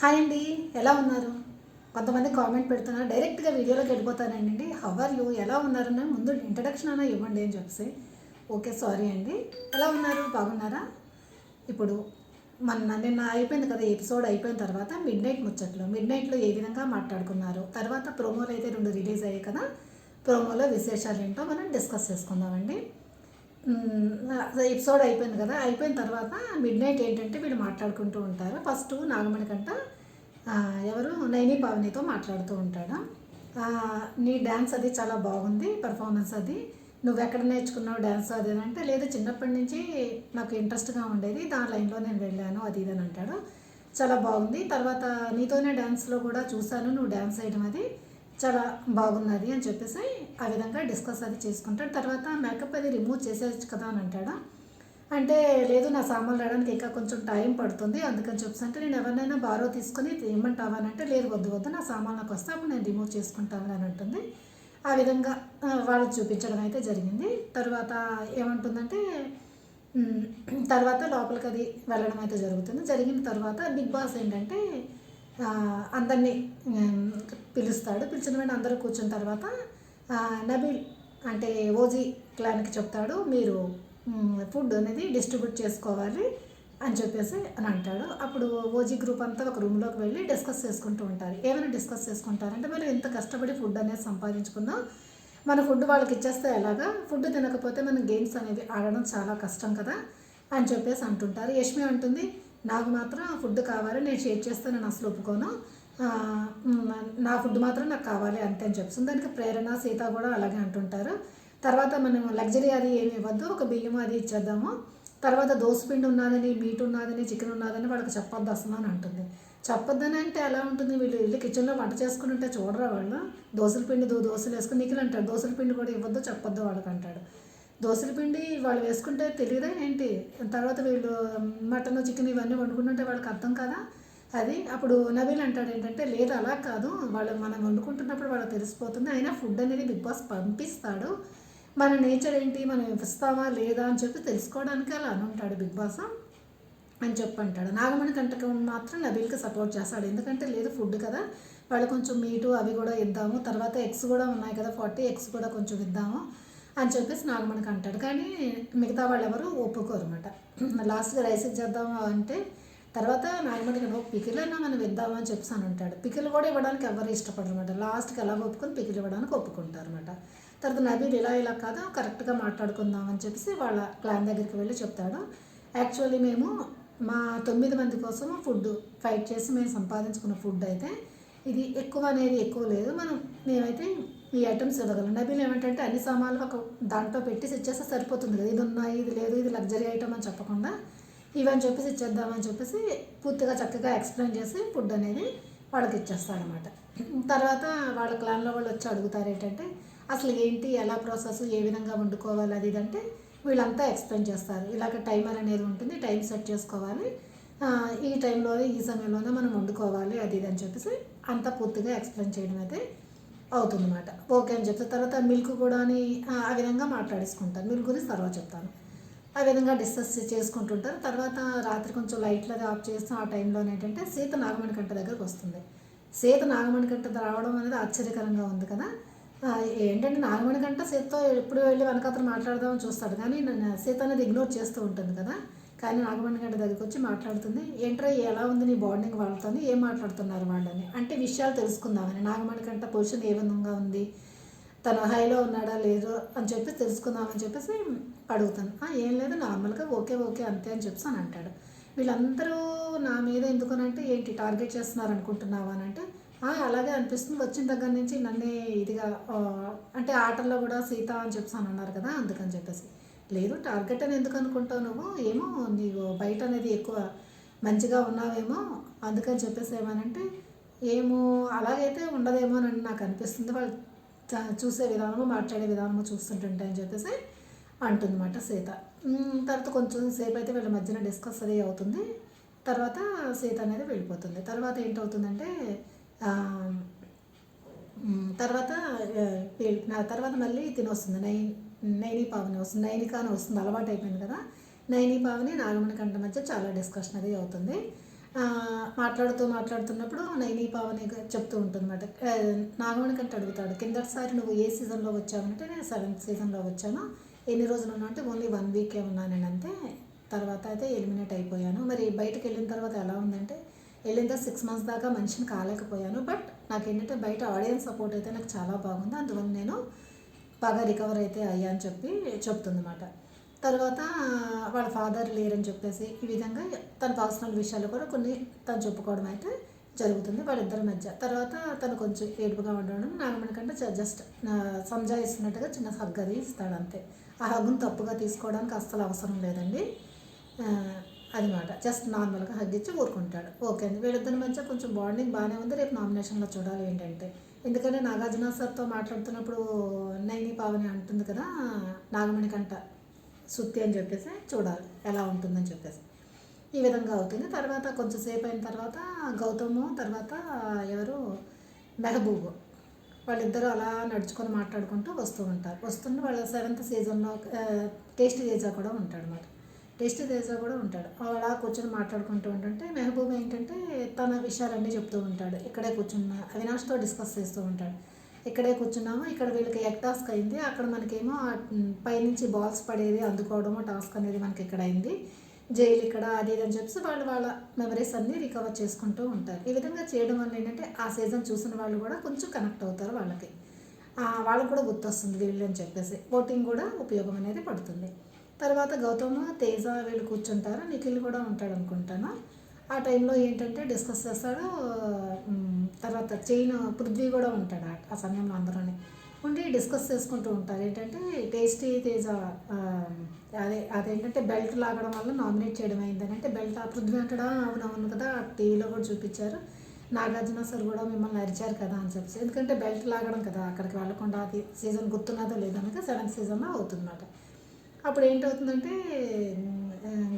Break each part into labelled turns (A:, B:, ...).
A: Hi అండి ఎలా ఉన్నారు? కొంతమంది కామెంట్ పెడుతున్నారు డైరెక్ట్గా వీడియోలోకి వెళ్ళిపోతానండి. హవర్ యూ ఎలా ఉన్నారని ముందు ఇంట్రడక్షన్ అయినా ఇవ్వండి అని చెప్పేసి. ఓకే సారీ అండి. ఎలా ఉన్నారు? బాగున్నారా? ఇప్పుడు మన నిన్న అయిపోయింది కదా ఎపిసోడ్ అయిపోయిన తర్వాత మిడ్ నైట్ ముచ్చట్లు. మిడ్ నైట్లో ఏ విధంగా మాట్లాడుకున్నారు? తర్వాత ప్రోమోలు అయితే రెండు రిలీజ్ అయ్యాయి కదా ప్రోమోలో విశేషాలు ఏంటో మనం డిస్కస్ చేసుకుందామండి. ఎపిసోడ్ అయిపోయింది కదా అయిపోయిన తర్వాత మిడ్ నైట్ ఏంటంటే వీళ్ళు మాట్లాడుకుంటూ ఉంటారు. ఫస్ట్ నాగమణి కంట ఎవరు? నైని పావనితో మాట్లాడుతూ ఉంటాడు. నీ డ్యాన్స్ అది చాలా బాగుంది పర్ఫార్మెన్స్ అది. నువ్వు ఎక్కడ నేర్చుకున్నావు డ్యాన్స్ అది అని అంటే లేదు చిన్నప్పటి నుంచి నాకు ఇంట్రెస్ట్గా ఉండేది దాని లైన్లో నేను వెళ్ళాను అది ఇది అని అంటాడు. చాలా బాగుంది. తర్వాత నీతోనే డ్యాన్స్లో కూడా చూశాను నువ్వు డ్యాన్స్ వేయడం అది. చాలా బాగున్నది అని చెప్పేసి ఆ విధంగా డిస్కస్ అది చేసుకుంటాడు. తర్వాత మేకప్ అది రిమూవ్ చేసేయచ్చు కదా అని అంటాడు? అంటే లేదు నా సామాన్లు రావడానికి ఇంకా కొంచెం టైం పడుతుంది. అందుకని చెప్పేసి అంటే నేను ఎవరినైనా బారో తీసుకొని ఇమ్మంటావా అని అంటే లేదు వద్దు వద్దు నా సామాన్లకు వస్తే అప్పుడు నేను రిమూవ్ చేసుకుంటాను అని అంటుంది. ఆ విధంగా వాళ్ళు చూపించడం అయితే జరిగింది. తర్వాత ఏమంటుందంటే తర్వాత లోపలికి అది వెళ్ళడం అయితే జరుగుతుంది. జరిగిన తర్వాత బిగ్ బాస్ ఏంటంటే అందరినీ పిలుస్తాడు. పిలిచిన వెంటనే అందరూ కూర్చున్న తర్వాత నబీల్ అంటే ఓజీ క్లాన్కి చెప్తాడు మీరు ఫుడ్ అనేది డిస్ట్రిబ్యూట్ చేసుకోవాలి అని చెప్పేసి అని అంటాడు. అప్పుడు ఓజీ గ్రూప్ అంతా ఒక రూమ్లోకి వెళ్ళి డిస్కస్ చేసుకుంటూ ఉంటారు. ఏమైనా డిస్కస్ చేసుకుంటారంటే మనం ఎంత కష్టపడి ఫుడ్ అనేది సంపాదించుకున్నాం మన ఫుడ్ వాళ్ళకి ఇచ్చేస్తే ఎలాగా? ఫుడ్ తినకపోతే మనం గేమ్స్ అనేది ఆడడం చాలా కష్టం కదా? అని చెప్పేసి అంటుంటారు. యష్మి అంటుంది నాకు మాత్రం ఫుడ్ కావాలి నేను షేర్ చేస్తే నేను అసలు ఒప్పుకోను. నా ఫుడ్ మాత్రం నాకు కావాలి అంతే అని చెప్తుంది దానికి ప్రేరణ సీత కూడా అలాగే అంటుంటారు. తర్వాత మనం లగ్జరీ అది ఏమి ఇవ్వద్దు ఒక బియ్యం అది ఇచ్చేద్దాము. తర్వాత దోసపిండి ఉన్నదని మీట్ ఉన్నదని చికెన్ ఉన్నదని వాళ్ళకి చెప్పొద్దు అసలు అని అంటుంది. చెప్పొద్దని అంటే ఎలా ఉంటుంది? వీళ్ళు ఇల్లు కిచెన్లో వంట చేసుకుని ఉంటే చూడరా వాళ్ళు? దోసల పిండి దో దోశలు వేసుకుని నిఖిల్ అంటాడు? దోసల పిండి కూడా ఇవ్వద్దు చెప్పొద్దు వాళ్ళకి అంటాడు. దోసల పిండి వాళ్ళు వేసుకుంటే తెలియదా ఏంటి? తర్వాత వీళ్ళు మటన్ చికెన్ ఇవన్నీ వండుకుంటుంటే వాళ్ళకి అర్థం కదా? అది అప్పుడు నవీల్ అంటాడు ఏంటంటే లేదు అలా కాదు. వాళ్ళు మనం వండుకుంటున్నప్పుడు వాళ్ళకి తెలిసిపోతుంది. అయినా ఫుడ్ అనేది బిగ్ బాస్ పంపిస్తాడు. మన నేచర్ ఏంటి? మనం ఇస్తామా? లేదా? అని చెప్పి తెలుసుకోవడానికి అలా అని ఉంటాడు బిగ్ బాస్ అని చెప్పి అంటాడు. నాగమణి కంటకం మాత్రం నబీల్కి సపోర్ట్ చేస్తాడు. ఎందుకంటే లేదు ఫుడ్ కదా. వాళ్ళు కొంచెం మీటు అవి కూడా ఇద్దాము. తర్వాత ఎగ్స్ కూడా ఉన్నాయి కదా ఫార్టీ ఎగ్స్ కూడా కొంచెం ఇద్దాము అని చెప్పేసి నాగమణికి అంటాడు. కానీ మిగతా వాళ్ళు ఎవరు ఒప్పుకోరు అనమాట లాస్ట్గా రైస్ ఇచ్చేద్దాము అంటే తర్వాత నాగమణికి నువ్వు పికిల్ అయినా మనం ఇద్దాము అని చెప్పేసి అని ఉంటాడు పికిల్ కూడా ఇవ్వడానికి ఎవరు ఇష్టపడరు అనమాట లాస్ట్కి ఎలా ఒప్పుకొని పికిల్ ఇవ్వడానికి ఒప్పుకుంటారు అనమాట తర్వాత నబీల్ ఇలా ఇలా కాదు కరెక్ట్గా మాట్లాడుకుందాం అని చెప్పేసి వాళ్ళ క్లాన్ దగ్గరికి వెళ్ళి చెప్తాడు. యాక్చువల్లీ మేము మా తొమ్మిది మంది కోసం ఫుడ్ ఫైట్ చేసి మేము సంపాదించుకున్న ఫుడ్ అయితే ఇది ఎక్కువ అనేది ఎక్కువ లేదు. మనం మేమైతే ఈ ఐటమ్స్ ఇవ్వగలం. నబీలు ఏమంటే అన్ని సామాన్లు ఒక దాంట్లో పెట్టి ఇచ్చేస్తే సరిపోతుంది కదా. ఇది ఉన్నాయి ఇది లేదు ఇది లగ్జరీ ఐటమ్ అని చెప్పకుండా ఇవని చెప్పేసి ఇచ్చేద్దామని చెప్పేసి పూర్తిగా చక్కగా ఎక్స్ప్లెయిన్ చేసి ఫుడ్ అనేది వాళ్ళకి ఇచ్చేస్తాడనమాట తర్వాత వాళ్ళ క్లాన్లో వాళ్ళు వచ్చి అడుగుతారు ఏంటంటే అసలు ఏంటి ఎలా ప్రాసెస్ ఏ విధంగా వండుకోవాలి అది ఇది అంటే వీళ్ళంతా ఎక్స్ప్లెయిన్ చేస్తారు. ఇలాగ టైమర్ అనేది ఉంటుంది టైం సెట్ చేసుకోవాలి. ఈ టైంలోనే ఈ సమయంలోనే మనం వండుకోవాలి అది ఇది అని చెప్పేసి అంతా పూర్తిగా ఎక్స్ప్లెయిన్ చేయడం అయితే అవుతుందన్నమాట. ఓకే అని చెప్తే తర్వాత మిల్క్ కూడా అని ఆ, విధంగా మాట్లాడేసుకుంటాను. మిల్క్ గురించి తర్వాత చెప్తాను. ఆ విధంగా డిస్కస్ చేసుకుంటుంటారు. తర్వాత రాత్రి కొంచెం లైట్లు అది ఆఫ్ చేస్తాం ఆ టైంలో ఏంటంటే సీత నాగమణి కంట దగ్గరకు వస్తుంది. సీత నాగమణి కంట రావడం అనేది ఆశ్చర్యకరంగా ఉంది కదా. ఏంటంటే నాగమణి కంట సీతతో ఎప్పుడు వెళ్ళి వెనకాతను మాట్లాడదామని చూస్తాడు. కానీ నన్ను సీత అనేది ఇగ్నోర్ చేస్తూ ఉంటుంది కదా. కానీ నాగమణి గంట దగ్గరికి వచ్చి మాట్లాడుతుంది. ఏంట్రా ఎలా ఉంది నీ బాండింగ్ వాళ్ళతో ఏం మాట్లాడుతున్నారు వాళ్ళని? అంటే విషయాలు తెలుసుకుందామని. నాగమణి కంట పొజిషన్ ఏ విధంగా ఉంది? తను హైలో ఉన్నాడా లేదో అని చెప్పి తెలుసుకుందామని చెప్పేసి అడుగుతాను. ఏం లేదు నార్మల్గా ఓకే ఓకే అంతే అని చెప్పేసి అని అంటాడు. వీళ్ళందరూ నా మీద ఎందుకనంటే ఏంటి టార్గెట్ చేస్తున్నారు అనుకుంటున్నావా? అని అంటే అలాగే అనిపిస్తుంది. వచ్చిన దగ్గర నుంచి నన్నే ఇదిగా అంటే ఆటల్లో కూడా సీత అని చెప్పేసి అని అన్నారు కదా అందుకని చెప్పేసి. లేదు టార్గెట్ అని ఎందుకు అనుకుంటావు నువ్వు? ఏమో నీవు బయట అనేది ఎక్కువ మంచిగా ఉన్నావేమో అందుకని చెప్పేసి ఏమనంటే ఏమో అలాగైతే ఉండదేమో అని నాకు అనిపిస్తుంది. వాళ్ళు చూసే విధానము మాట్లాడే విధానము చూస్తుంటుంటాయని చెప్పేసి అంటుందన్నమాట సీత. తర్వాత కొంచెం సేపు అయితే వీళ్ళ మధ్యన డిస్కస్ అది అవుతుంది. తర్వాత సీత అనేది వెళ్ళిపోతుంది. తర్వాత ఏంటవుతుందంటే తర్వాత నా తర్వాత మళ్ళీ తిని వస్తుంది నై నైని పావని వస్తుంది. నైనికాని వస్తుంది. అలవాటు అయిపోయింది కదా. నైని పావని నాగమణి కంట మధ్య చాలా డిస్కషన్ అది అవుతుంది. మాట్లాడుతూ మాట్లాడుతున్నప్పుడు నైని పావని చెప్తూ ఉంటుంది అనమాట నాగమణి అడుగుతాడు కిందటిసారి నువ్వు ఏ సీజన్లో వచ్చావంటే నేను సెవెంత్ సీజన్లో వచ్చాను. ఎన్ని రోజులు ఉన్నా అంటే ఓన్లీ వన్ వీకే ఉన్నాను నేను అంతే తర్వాత అయితే ఎలిమినేట్ అయిపోయాను. మరి బయటకు వెళ్ళిన తర్వాత ఎలా ఉందంటే వెళ్ళిన తర్వాత సిక్స్ మంత్స్ దాకా మనిషిని కాలేకపోయాను. బట్ నాకు ఏంటంటే బయట ఆడియన్స్ సపోర్ట్ అయితే నాకు చాలా బాగుంది. అందువల్ల నేను బాగా రికవర్ అయితే అయ్యా అని చెప్పి చెప్తుందన్నమాట. తర్వాత వాళ్ళ ఫాదర్ లేరని చెప్పేసి ఈ విధంగా తన పర్సనల్ విషయాలు కూడా కొన్ని తను చెప్పుకోవడం అయితే జరుగుతుంది వాళ్ళిద్దరి మధ్య. తర్వాత తను కొంచెం ఏడుపుగా ఉండడం నాగమణి కంటే జస్ట్ సంజాయిస్తున్నట్టుగా చిన్న హగ్ అది ఇస్తాడు అంతే ఆ హగ్గును తప్పుగా తీసుకోవడానికి అస్సలు అవసరం లేదండి. ఆ, అది మాట జస్ట్ నార్మల్గా హగ్ ఇచ్చి ఊరుకుంటాడు. ఓకే అండి. వీళ్ళిద్దరి మధ్య కొంచెం బాండింగ్ బాగానే ఉంది. రేపు నామినేషన్లో చూడాలి ఏంటంటే. ఎందుకంటే నాగార్జున సార్తో మాట్లాడుతున్నప్పుడు నైని పావని అంటుంది కదా నాగమణి కంట. సుత్తి అని చెప్పేసి చూడాలి ఎలా ఉంటుందని చెప్పేసి. ఈ విధంగా అవుతుంది. తర్వాత కొంచెంసేపు అయిన తర్వాత గౌతము తర్వాత ఎవరు? మెహబూబు. వాళ్ళిద్దరూ అలా నడుచుకొని మాట్లాడుకుంటూ వస్తూ ఉంటారు. వస్తుంటే వాళ్ళ సెవెంత్ సీజన్లో టేస్ట్ తేజా కూడా ఉంటాడు మాట టేస్ట్ తేజా కూడా ఉంటాడు. అలా కూర్చొని మాట్లాడుకుంటూ ఉంటుంటే మెహబూబ్ ఏంటంటే తన విషయాలన్నీ చెప్తూ ఉంటాడు. ఇక్కడే కూర్చున్న అవినాష్తో డిస్కస్ చేస్తూ ఉంటాడు. ఇక్కడే కూర్చున్నాము. ఇక్కడ వీళ్ళకి ఎగ్ టాస్క్ అయింది. అక్కడ మనకేమో పైనుంచి బాల్స్ పడేది అందుకోవడము టాస్క్ అనేది మనకి ఇక్కడ అయింది. జైలు ఇక్కడ అది ఇది అని చెప్పి వాళ్ళు వాళ్ళ మెమరీస్ అన్నీ రికవర్ చేసుకుంటూ ఉంటారు. ఈ విధంగా చేయడం వల్ల ఏంటంటే ఆ సీజన్ చూసిన వాళ్ళు కూడా కొంచెం కనెక్ట్ అవుతారు వాళ్ళకి. వాళ్ళకు కూడా గుర్తొస్తుంది వీళ్ళు అని చెప్పేసి. ఓటింగ్ కూడా ఉపయోగం అనేది పడుతుంది. తర్వాత గౌతమ్ తేజ వీళ్ళు కూర్చుంటారు. నిఖిల్ కూడా ఉంటాడు అనుకుంటాను. ఆ టైంలో ఏంటంటే డిస్కస్ చేస్తాడు తర్వాత చైన్ పృథ్వీ కూడా ఉంటాడు ఆ- ఆ సమయంలో అందరూని. ఉండి డిస్కస్ చేసుకుంటూ ఉంటారు. ఏంటంటే టేస్టీ తేజ అదే అదేంటంటే బెల్ట్ లాగడం వల్ల నామినేట్ చేయడం అయిందని. అంటే బెల్ట్ ఆ పృథ్వీ అంటాడా? అవునవును కదా టీవీలో కూడా చూపించారు. నాగార్జున సార్ కూడా మిమ్మల్ని అరిచారు కదా అని చెప్పి ఎందుకంటే బెల్ట్ లాగడం కదా అక్కడికి వెళ్ళకుండా అది సీజన్ గుర్తున్నదో లేదనక సెవెంత్ సీజన్లో అవుతుందన్నమాట. అప్పుడు ఏంటవుతుందంటే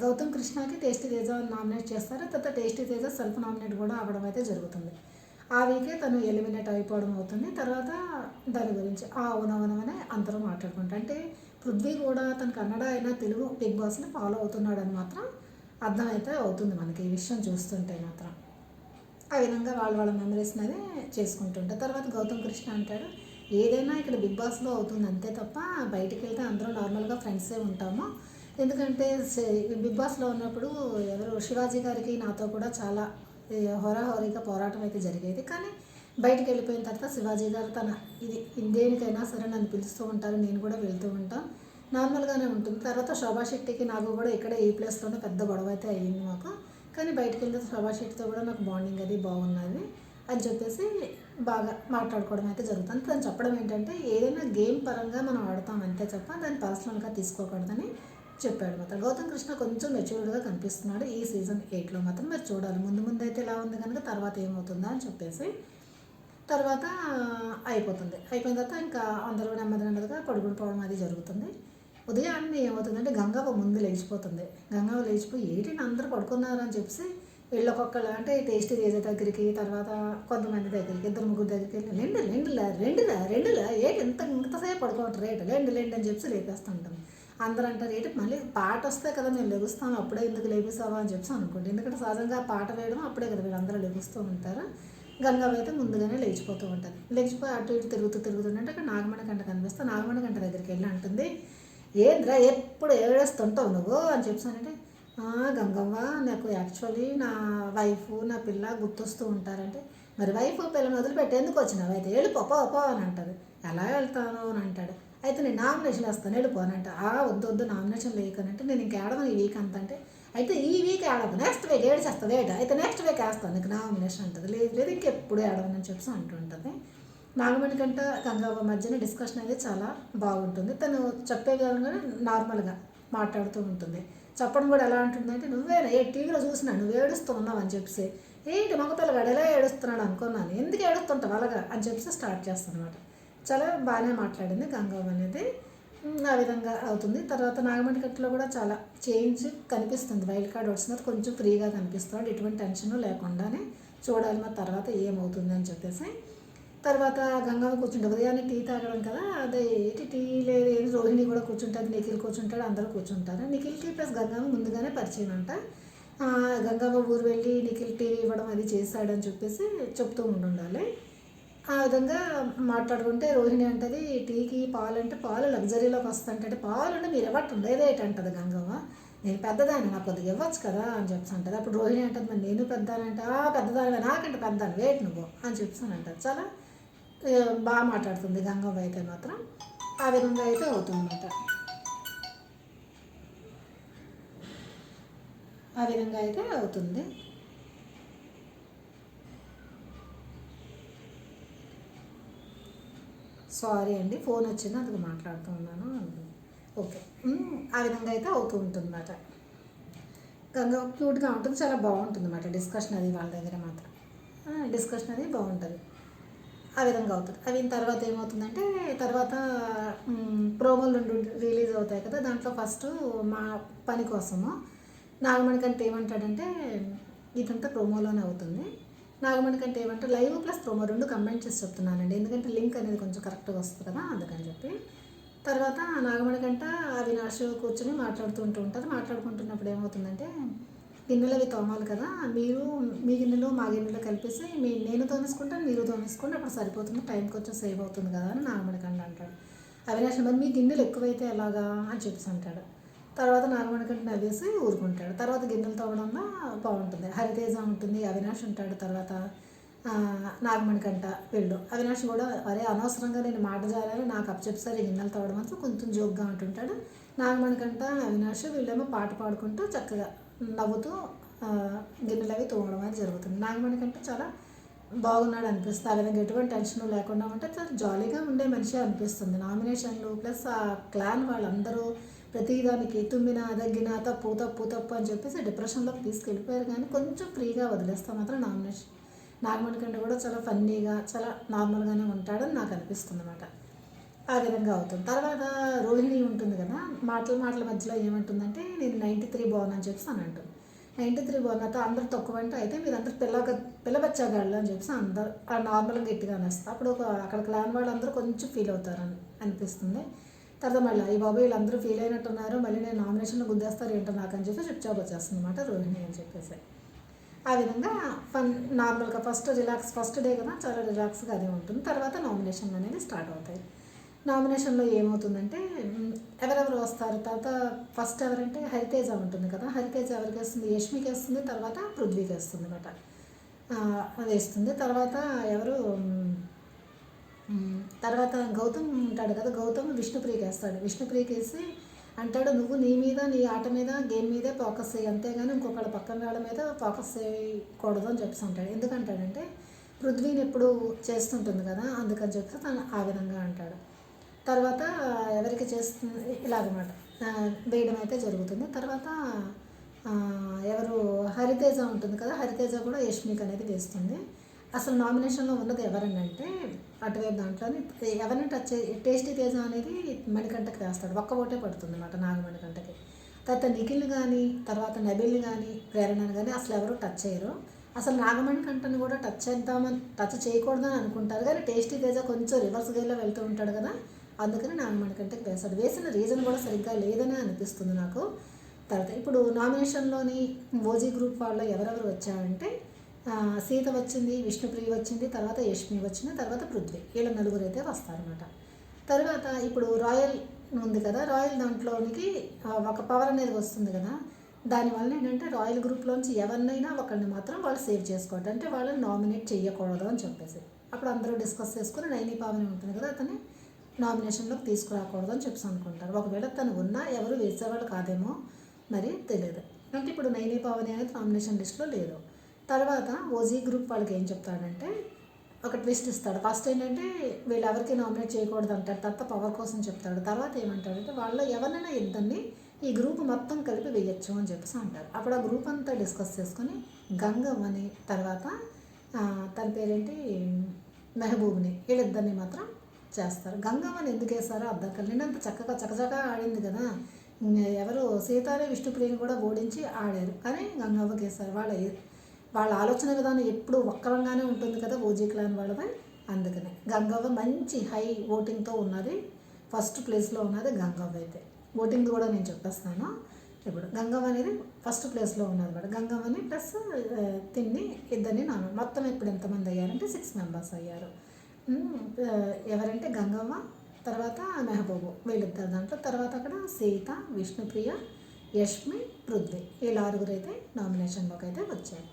A: గౌతమ్ కృష్ణకి టేస్టీ తేజ నామినేట్ చేస్తారు. తర్వాత టేస్టీ తేజ సెల్ఫ్ నామినేట్ కూడా అవ్వడం అయితే జరుగుతుంది. ఆ వీకే తను ఎలిమినేట్ అయిపోవడం అవుతుంది. తర్వాత దాని గురించి ఆ అవునవనమనే అందరూ మాట్లాడుకుంటారు అంటే పృథ్వీ కూడా తన కన్నడ అయినా తెలుగు బిగ్ బాస్ని ఫాలో అవుతున్నాడని మాత్రం అర్థమైతే అవుతుంది మనకి ఈ విషయం చూస్తుంటే మాత్రం. ఆ విధంగా వాళ్ళ వాళ్ళ మెమరీస్ అనేది చేసుకుంటుంటారు తర్వాత గౌతమ్ కృష్ణ అంటాడు ఏదైనా ఇక్కడ బిగ్ బాస్లో అవుతుంది అంతే తప్ప బయటికి వెళ్తే అందరూ నార్మల్గా ఫ్రెండ్సే ఉంటాము. ఎందుకంటే బిగ్ బాస్లో ఉన్నప్పుడు ఎవరు శివాజీ గారికి నాతో కూడా చాలా హోరాహోరీగా పోరాటం అయితే జరిగేది. కానీ బయటికి వెళ్ళిపోయిన తర్వాత శివాజీ గారు తన ఇది దేనికైనా సరే నన్ను పిలుస్తూ ఉంటారు నేను కూడా వెళ్తూ ఉంటాను నార్మల్గానే ఉంటుంది. తర్వాత శోభా శెట్టికి నాకు కూడా ఇక్కడ ఈ ప్లేస్లోనే పెద్ద గొడవ అయితే అయ్యింది మాకు. కానీ బయటికి వెళ్తే శోభా శెట్టితో కూడా నాకు బాండింగ్ అది బాగున్నది అని చెప్పేసి బాగా మాట్లాడుకోవడం అయితే జరుగుతుంది. తను చెప్పడం ఏంటంటే ఏదైనా గేమ్ పరంగా మనం ఆడతాం అంతే తప్ప దాన్ని పర్సనల్గా తీసుకోకూడదని చెప్పాడు మాత్రం. గౌతమ్ కృష్ణ కొంచెం మెచ్యూర్డ్గా కనిపిస్తున్నాడు ఈ సీజన్ ఎయిట్లో మాత్రం. మరి చూడాలి. ముందు ముందు అయితే ఎలా ఉంది కనుక తర్వాత ఏమవుతుందా అని చెప్పేసి. తర్వాత అయిపోతుంది. అయిపోయిన తర్వాత ఇంకా అందరూ నెమ్మది నెమ్మదిగా పడుకునిపోవడం అది జరుగుతుంది. ఉదయాన్నే ఏమవుతుందంటే గంగవ్వ ముందు లేచిపోతుంది. గంగవ్వ లేచిపోయి ఏంటి అందరూ పడుకున్నారు అని చెప్పేసి వీళ్ళకొక్కళ్ళు అంటే టేస్ట్ చేసే దగ్గరికి తర్వాత కొంతమంది దగ్గరికి ఇద్దరు ముగ్గురు దగ్గరికి వెళ్ళి లెండి లెండిలా రెండులా రెండులా ఏంటి ఇంత ఇంతసేపు పడుకోవట్రేట రేటు? లేండి లేండి అని చెప్పి లేపేస్తుంటాం అందరూ అంటారు ఏంటి మళ్ళీ పాట వస్తే కదా మేము లెగుస్తాం అప్పుడే ఎందుకు లేపిస్తావా అని చెప్పి అనుకోండి. ఎందుకంటే సహజంగా పాట వేయడం అప్పుడే కదా వీళ్ళందరూ లెగుస్తూ ఉంటారు. గంగవ్వ అయితే ముందుగానే లేచిపోతూ ఉంటుంది. లేచిపోయి అటు ఇటు తిరుగుతూ తిరుగుతుంటే అక్కడ నాగమణి గంట కనిపిస్తే నాగమణి గంట దగ్గరికి వెళ్ళి అంటుంది ఏంద్రా ఎప్పుడు ఏడేస్తుంటావు నువ్వు? అని చెప్పానంటే గంగవ్వ నాకు యాక్చువల్లీ నా వైఫ్ నా పిల్ల గుర్తొస్తూ ఉంటారంటే మరి వైఫ్ పిల్లని వదిలిపెట్టి ఎందుకు వచ్చినావు? అయితే వెళ్ళిపో పో పో అని అంటారు ఎలా వెళ్తాను అని అంటాడు. అయితే నేను నామినేషన్ వేస్తాను వెళ్ళిపోనంట ఆ వద్దు వద్దు నామినేషన్ లేకనంటే నేను ఇంక ఏడవను ఈ వీక్ అంత అంటే. అయితే ఈ వీక్ ఏడదు నెక్స్ట్ వీక్ ఏడు చేస్తుంది ఏట అయితే నెక్స్ట్ వీక్ వేస్తాను. నీకు నామినేషన్ అంటుంది. లేదు లేదు ఇంకెప్పుడు ఏడవనని చెప్పి అంటుంటుంది. నాగమణి కంట గంగవ్వ మధ్యన డిస్కషన్ అనేది చాలా బాగుంటుంది. తను చెప్పే విధంగానే నార్మల్గా మాట్లాడుతూ ఉంటుంది. చెప్పడం కూడా ఎలా ఉంటుందంటే నువ్వేనా? ఏ టీవీలో చూసినా నువ్వు ఏడుస్తూ ఉన్నావు అని చెప్పేసి. ఏంటి మగపిల్లగాడు ఎలా ఏడుస్తున్నాడు అనుకున్నాను. ఎందుకు ఏడుస్తుంటావు అలాగా? అని చెప్పేసి స్టార్ట్ చేస్తాను అనమాట చాలా బాగానే మాట్లాడింది గంగవ్వ అనేది. ఆ విధంగా అవుతుంది. తర్వాత నాగమణి కట్టులో కూడా చాలా చేంజ్ కనిపిస్తుంది. వైల్డ్ కార్డ్ వచ్చినది కొంచెం ఫ్రీగా కనిపిస్తుంది. ఎటువంటి టెన్షన్ లేకుండానే చూడాలి. మా తర్వాత ఏమవుతుంది అని చెప్పేసి. తర్వాత గంగమ్మ కూర్చుంటుంది. ఉదయాన్నే టీ తాగడం కదా. అదే ఏంటి? టీ లేదు. ఏది? రోహిణి కూడా కూర్చుంటుంది. నిఖిల్ కూర్చుంటాడు. అందరూ కూర్చుంటారు. నిఖిల్కి ప్లస్ గంగమ్మ ముందుగానే పరిచయం అంట. ఆ, గంగవ్వ ఊరు వెళ్ళి నిఖిల్ టీ ఇవ్వడం అది చేశాడని చెప్పేసి చెప్తూ ఉండాలి ఆ విధంగా మాట్లాడుకుంటే రోహిణి అంటది టీకి పాలు అంటే పాలు లగ్జరీలోకి వస్తుంటే పాలు అంటే మీరు ఎవరు లేదేటి అంటది గంగవ్వ. నేను పెద్దదాన్ని నాకు కొద్దిగా ఇవ్వచ్చు కదా అని చెప్పి అంటది. అప్పుడు రోహిణి అంటది మరి నేను పెద్దదానంటే ఆ పెద్దదాని నాకంటే పెద్దాను వేట్ నువ్వు అని చెప్పి అంటది. చాలా బాగా మాట్లాడుతుంది గంగవ్వ అయితే మాత్రం. ఆ విధంగా అయితే అవుతుందన్నమాట. ఆ విధంగా అయితే అవుతుంది. సారీ అండి ఫోన్ వచ్చింది అందుకు మాట్లాడుతూ ఉన్నాను ఓకే. ఆ విధంగా అయితే అవుతూ ఉంటుంది అన్నమాట గంగా క్యూట్గా ఉంటుంది చాలా బాగుంటుంది అన్నమాట డిస్కషన్ అది వాళ్ళ దగ్గర మాత్రం. డిస్కషన్ అది బాగుంటుంది. ఆ విధంగా అవుతుంది. అవి తర్వాత ఏమవుతుందంటే తర్వాత ప్రోమోలు రెండు రిలీజ్ అవుతాయి కదా దాంట్లో ఫస్ట్ మా పని కోసము నాగమణి కంటే ఏమంటాడంటే ఇదంతా ప్రోమోలోనే అవుతుంది. నాగమణి కంటే ఏమంటే లైవ్ ప్లస్ ప్రోమో రెండు కంబైన్ చేసి చెప్తున్నానండి. ఎందుకంటే లింక్ అనేది కొంచెం కరెక్ట్గా వస్తుంది కదా అందుకని చెప్పి. తర్వాత నాగమణి కంట అవినాష్ కూర్చొని మాట్లాడుతూ ఉంటూ ఉంటారు. మాట్లాడుకుంటున్నప్పుడు ఏమవుతుందంటే గిన్నెలు అవి తోమాలి కదా మీరు మీ గిన్నెలు మా గిన్నెలు కలిపేసి మీ నేను తోమేసుకుంటాను మీరు తోమేసుకోండి అప్పుడు సరిపోతుంది టైంకి కొంచెం సేవ్ అవుతుంది కదా అని నాగమణికండ అంటాడు. అవినాష్ మరి మీ గిన్నెలు ఎక్కువైతే ఎలాగా? అని చెప్పేసి అంటాడు. తర్వాత నాగమణికంట నవ్వేసి ఊరుకుంటాడు. తర్వాత గిన్నెలు తవ్వడంలో బాగుంటుంది. హరితేజ ఉంటుంది అవినాష్ ఉంటాడు తర్వాత నాగమణి నాగమణికంట వీళ్ళు. అవినాష్ కూడా అరే అనవసరంగా నేను మాట జారాలి నాకు అప్పచెప్పారు గిన్నెలు తవ్వడం అంతా కొంచెం జోక్గా ఉంటుంటాడు. నాగమణికంట అవినాష్ వీళ్ళేమో పాట పాడుకుంటూ చక్కగా నవ్వుతూ గిన్నెలు అవి తోమడం అనేది జరుగుతుంది. నాగమణికంట చాలా బాగున్నాడు అనిపిస్తుంది. ఆ ఎటువంటి టెన్షన్ లేకుండా ఉంటే చాలా జాలీగా ఉండే మనిషి అనిపిస్తుంది. నామినేషన్లు ప్లస్ ఆ క్లాన్ వాళ్ళందరూ ప్రతిదానికి తుమ్మిన దగ్గిన పూత పూతప్పు అని చెప్పేసి డిప్రెషన్లోకి తీసుకెళ్ళిపోయారు. కానీ కొంచెం ఫ్రీగా వదిలేస్తే మాత్రం నామినేషన్ నాగమణి కంటే కూడా చాలా ఫన్నీగా చాలా నార్మల్గానే ఉంటాడని నాకు అనిపిస్తుంది అనమాట ఆ విధంగా అవుతుంది. తర్వాత రోహిణి ఉంటుంది కదా మాటల మాటల మధ్యలో ఏమంటుందంటే నేను నైంటీ త్రీ బాగున్నాను చెప్పేసి అని అంటుంది. నైంటీ త్రీ బాగున్నా అందరు తక్కువ అంటే అయితే మీరు అందరు పిల్ల పిల్లబచ్చాగాళ్ళు అని చెప్పేసి అందరు ఆ నార్మల్గా గట్టిగా అనేస్తారు అప్పుడు ఒక అక్కడ క్లాన్ వాళ్ళందరూ కొంచెం ఫీల్ అవుతారు అని అనిపిస్తుంది. తర్వాత మళ్ళీ ఈ బాబు వీళ్ళందరూ ఫీల్ అయినట్టున్నారు మళ్ళీ నేను నామినేషన్లో గుద్దేస్తారు ఏంటో నాకు అని చెప్పి చెప్చాబ్ వచ్చేస్తుంది అనమాట రోహిణి అని చెప్పేసి. ఆ విధంగా ఫన్ నార్మల్గా ఫస్ట్ రిలాక్స్ ఫస్ట్ డే కదా చాలా రిలాక్స్గా అదే ఉంటుంది. తర్వాత నామినేషన్ అనేది స్టార్ట్ అవుతాయి. నామినేషన్లో ఏమవుతుందంటే ఎవరెవరు వస్తారు? తర్వాత ఫస్ట్ ఎవరంటే హరితేజ ఉంటుంది కదా హరితేజ ఎవరికి వేస్తుంది? యష్మికి వేస్తుంది తర్వాత పృథ్వీకి వేస్తుంది అనమాట అది వేస్తుంది. తర్వాత ఎవరు తర్వాత గౌతమ్ ఉంటాడు కదా గౌతమ్ విష్ణుప్రియకి వేస్తాడు విష్ణుప్రియకి వేసి అంటాడు నువ్వు నీ మీద నీ ఆట మీద గేమ్ మీదే ఫోకస్ చేయి అంతేగాని ఇంకొకళ్ళ పక్కన వాళ్ళ మీద ఫోకస్ చేయకూడదు అని చెప్పేసి అంటాడు. ఎందుకంటాడంటే పృథ్వీని ఎప్పుడు చేస్తుంటుంది కదా అందుకని చెప్పి తను ఆ విధంగా అంటాడు. తర్వాత ఎవరికి చేస్తుంది ఇలాగనమాట. వేయడం అయితే జరుగుతుంది. తర్వాత ఎవరు హరితేజ ఉంటుంది కదా హరితేజ కూడా యష్మిక్ అనేది వేస్తుంది. అసలు నామినేషన్లో ఉన్నది ఎవరని అంటే అటువైపు దాంట్లోని. ఎవరిని టచ్ టేస్టీ తేజ అనేది మణికంటకి వేస్తాడు ఒక్క ఓటే పడుతుంది అన్నమాట నాగమణికంటకి తర్వాత నిఖిల్ కానీ తర్వాత నబిల్ కానీ ప్రేరణను కానీ అసలు ఎవరు టచ్ చేయరు. అసలు నాగమణి కంటను కూడా టచ్ చేద్దామని టచ్ చేయకూడదని అనుకుంటారు. కానీ టేస్టీ తేజ కొంచెం రివర్స్ గేర్లో వెళ్తూ ఉంటాడు కదా. అందుకని నాగమణి కంటకి వేస్తాడు. వేసిన రీజన్ కూడా సరిగ్గా లేదని అనిపిస్తుంది నాకు. తర్వాత ఇప్పుడు నామినేషన్లోని ఓజీ గ్రూప్ వాళ్ళు ఎవరెవరు వచ్చారంటే సీత వచ్చింది విష్ణుప్రియ వచ్చింది తర్వాత యష్మి వచ్చింది తర్వాత పృథ్వీ. వీళ్ళ నలుగురు అయితే వస్తారనమాట తర్వాత ఇప్పుడు రాయల్ ఉంది కదా రాయల్ దాంట్లోనికి ఒక పవర్ అనేది వస్తుంది కదా. దానివల్ల ఏంటంటే రాయల్ గ్రూప్లోంచి ఎవరినైనా ఒకరిని మాత్రం వాళ్ళు సేవ్ చేసుకోవటం అంటే వాళ్ళని నామినేట్ చేయకూడదు అని చెప్పేసి. అప్పుడు అందరూ డిస్కస్ చేసుకుని నైని పావని ఉంటుంది కదా అతని నామినేషన్లోకి తీసుకురాకూడదు అని చెప్పేసి అనుకుంటారు. ఒకవేళ తను ఉన్నా ఎవరు వేసేవాళ్ళు కాదేమో మరి తెలియదు. అంటే ఇప్పుడు నైని పావని అనేది నామినేషన్ లిస్ట్లో లేదు. తర్వాత ఓజీ గ్రూప్ వాళ్ళకి ఏం చెప్తాడంటే ఒక ట్విస్ట్ ఇస్తాడు. ఫస్ట్ ఏంటంటే వీళ్ళు ఎవరికి నామినేట్ చేయకూడదు అంటాడు తర్వాత పవర్ కోసం చెప్తాడు. తర్వాత ఏమంటాడంటే వాళ్ళు ఎవరినైనా ఇద్దరిని ఈ గ్రూప్ మొత్తం కలిపి వేయచ్చు అని చెప్పేసి అంటారు అప్పుడు ఆ గ్రూప్ అంతా డిస్కస్ చేసుకొని గంగమ్మని తర్వాత తన పేరేంటి? మెహబూబ్ని. వీళ్ళిద్దరిని మాత్రం చేస్తారు. గంగమ్మని ఎందుకు వేస్తారో అర్థం కాదు నిన్నంత చక్కగా చకచకా ఆడింది కదా. ఎవరు సీతారే విష్ణుప్రియని కూడా ఓడించి ఆడారు. కానీ గంగవ్వకి వేస్తారు వాళ్ళ వాళ్ళ ఆలోచన విధానం ఎప్పుడూ వక్రంగానే ఉంటుంది కదా ఓజీ క్లాన్ వాళ్ళది. అందుకనే గంగవ్వ మంచి హై ఓటింగ్తో ఉన్నది. ఫస్ట్ ప్లేస్లో ఉన్నది గంగవ్వ అయితే. ఓటింగ్ కూడా నేను చెప్పేస్తాను. ఇప్పుడు గంగవ్వ అనేది ఫస్ట్ ప్లేస్లో ఉన్నది ఉన్నదన్నమాట గంగవ్వని ప్లస్ తిన్ని ఇద్దరిని నాన్న మొత్తం ఇప్పుడు ఎంతమంది అయ్యారంటే సిక్స్ మెంబర్స్ అయ్యారు. ఎవరంటే గంగవ్వ తర్వాత మెహబూబు వీళ్ళిద్దరు దాంట్లో. తర్వాత అక్కడ సీత విష్ణుప్రియ యష్మి పృథ్వీ. వీళ్ళ ఆరుగురు అయితే నామినేషన్లోకి అయితే వచ్చారు.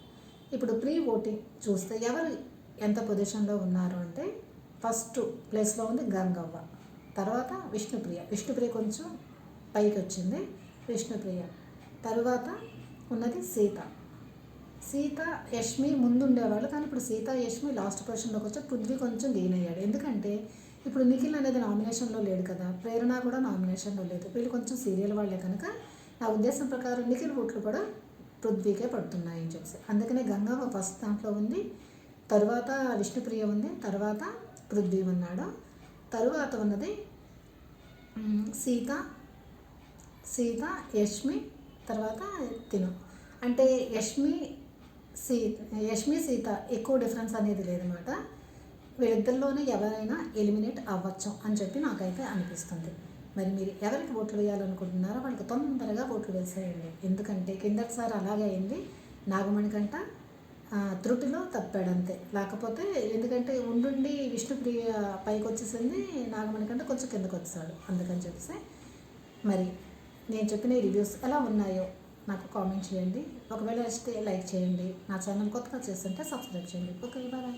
A: ఇప్పుడు ప్రీ ఓటింగ్ చూస్తే ఎవరు ఎంత పొజిషన్లో ఉన్నారు అంటే ఫస్ట్ ప్లేస్లో ఉంది గంగవ్వ. తర్వాత విష్ణుప్రియ. విష్ణుప్రియ కొంచెం పైకి వచ్చింది విష్ణుప్రియ. తరువాత ఉన్నది సీత. సీత యష్మి ముందు ఉండేవాళ్ళు కానీ ఇప్పుడు సీత యష్మి లాస్ట్ పొజిషన్లోకి వచ్చి పృథ్వీ కొంచెం గెయిన్ అయ్యాడు ఎందుకంటే ఇప్పుడు నిఖిల్ అనేది నామినేషన్లో లేడు కదా. ప్రేరణ కూడా నామినేషన్లో లేదు. వీళ్ళు కొంచెం సీరియల్ వాళ్ళే కనుక నా ఉద్దేశం ప్రకారం నిఖిల్ ఓట్లు కూడా పృథ్వీకే పడుతున్నాయి అని అందుకనే గంగవ్వ ఫస్ట్ దాంట్లో ఉంది తరువాత విష్ణుప్రియ ఉంది తర్వాత పృథ్వీ ఉన్నాడు. తరువాత ఉన్నది సీత సీత యష్మి తర్వాత తిను. అంటే యష్మి సీ యష్మి సీత ఎక్కువ డిఫరెన్స్ అనేది లేదన్నమాట. వీళ్ళిద్దరిలోనే ఎవరైనా ఎలిమినేట్ అవ్వచ్చు అని చెప్పి నాకైతే అనిపిస్తుంది. మరి మీరు ఎవరికి ఓట్లు వేయాలనుకుంటున్నారో వాళ్ళకి తొందరగా ఓట్లు వేసేయండి. ఎందుకంటే కిందటిసారి అలాగే అయింది. నాగమణి కంట త్రుటిలో తప్పాడు అంతే. లేకపోతే ఎందుకంటే ఉండుండి విష్ణుప్రియ పైకి వచ్చేసింది నాగమణి కంటే కొంచెం కిందకు వచ్చాడు. అందుకని చెప్పేసి మరి నేను చెప్పిన ఈ రివ్యూస్ ఎలా ఉన్నాయో నాకు కామెంట్ చేయండి. ఒకవేళ ఇస్తే లైక్ చేయండి. నా ఛానల్ కొత్తగా చేస్తుంటే సబ్స్క్రైబ్ చేయండి. Okay bye